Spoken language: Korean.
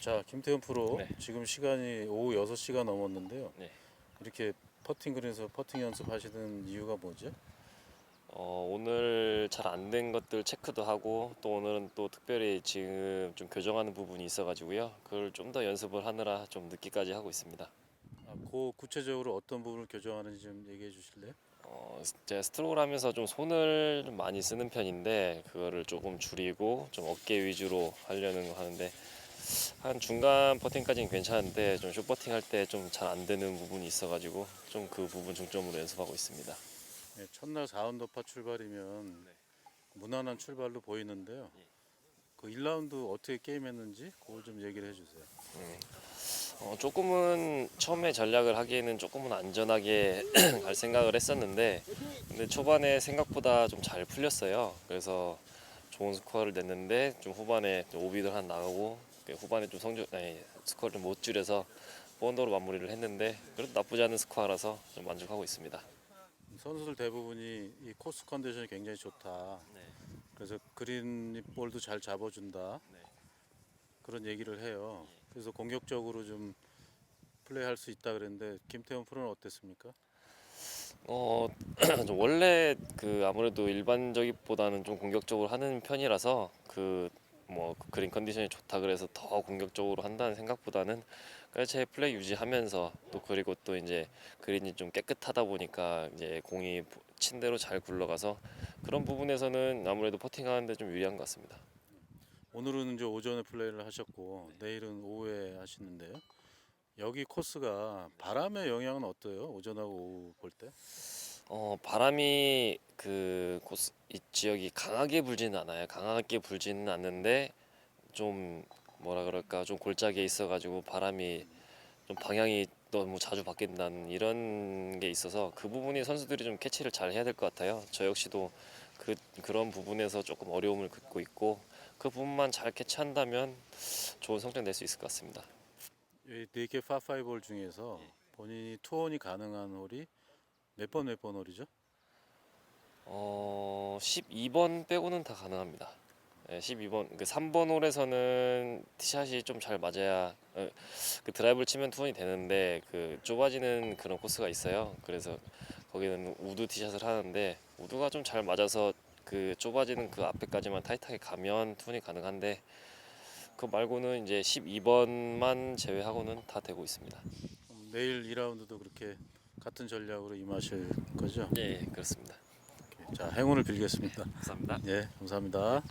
자, 김태훈 프로. 네. 지금 시간이 오후 6시가 넘었는데요. 네. 이렇게 퍼팅 그린에서 퍼팅 연습하시는 이유가 뭐죠? 어, 오늘 잘 안 된 것들 체크도 하고 또 오늘은 또 특별히 지금 좀 교정하는 부분이 있어가지고요. 그걸 좀 더 연습을 하느라 좀 늦게까지 하고 있습니다. 아, 그 구체적으로 어떤 부분을 교정하는지 좀 얘기해 주실래요? 어, 제가 스트로크를 하면서 좀 손을 좀 많이 쓰는 편인데 그거를 조금 줄이고 좀 어깨 위주로 하려는 거 하는데 한 중간 퍼팅까지는 괜찮은데 좀 숏퍼팅 할 때 좀 잘 안 되는 부분이 있어가지고 좀 그 부분 중점으로 연습하고 있습니다. 네, 첫날 4언더파 출발이면 네. 무난한 출발로 보이는데요. 예. 그 1라운드 어떻게 게임했는지 그걸 좀 얘기를 해 주세요. 어, 조금은 처음에 전략을 하기에는 조금은 안전하게 갈 생각을 했었는데 근데 초반에 생각보다 좀 잘 풀렸어요. 그래서 좋은 스코어를 냈는데 좀 후반에 좀 오비들 한 나가고 그 후반에 좀 성적 아니 스코어를 좀 못 줄여서 본더로 마무리를 했는데 그래도 나쁘지 않은 스코어라서 좀 만족하고 있습니다. 선수들 대부분이 이 코스 컨디션이 굉장히 좋다. 그래서 그린 볼도 잘 잡아준다. 네. 그런 얘기를 해요. 그래서 공격적으로 좀 플레이할 수 있다 그랬는데 김태훈 프로는 어땠습니까? 어, 좀 원래 그 아무래도 일반적이보다는 좀 공격적으로 하는 편이라서 그 뭐 그린 컨디션이 좋다 그래서 더 공격적으로 한다는 생각보다는 그냥 제 플레이 유지하면서 또 그리고 또 이제 그린이 좀 깨끗하다 보니까 이제 공이 친 대로 잘 굴러가서 그런 부분에서는 아무래도 퍼팅하는데 좀 유리한 것 같습니다. 오늘은 이제 오전에 플레이를 하셨고 내일은 오후에 하시는데요. 여기 코스가 바람의 영향은 어때요? 오전하고 오후 볼 때? 어 바람이 그 코스 이 지역이 강하게 불지는 않아요. 강하게 불지는 않는데 좀 뭐라 그럴까 좀 골짜기에 있어가지고 바람이 좀 방향이 너무 자주 바뀐다는 이런 게 있어서 그 부분이 선수들이 좀 캐치를 잘 해야 될 것 같아요. 저 역시도 그 그런 부분에서 조금 어려움을 겪고 있고 그 부분만 잘 캐치한다면 좋은 성적 낼 수 있을 것 같습니다. 파5 홀 중에서 본인이 투혼이 가능한 홀이 몇 번 몇 번 홀이죠? 어 12번 빼고는 다 가능합니다. 네, 12번 그 3번 홀에서는 티샷이 좀 잘 맞아야 어, 그 드라이브를 치면 투혼이 되는데 그 좁아지는 그런 코스가 있어요. 그래서 거기는 우드 티샷을 하는데 우드가 좀 잘 맞아서 그 좁아지는 그 앞에까지만 타이트하게 가면 투혼이 가능한데 그 말고는 이제 12번만 제외하고는 다 되고 있습니다. 내일 2라운드도 그렇게 같은 전략으로 임하실 거죠? 예, 그렇습니다. 자 행운을 빌겠습니다. 감사합니다. 예, 감사합니다.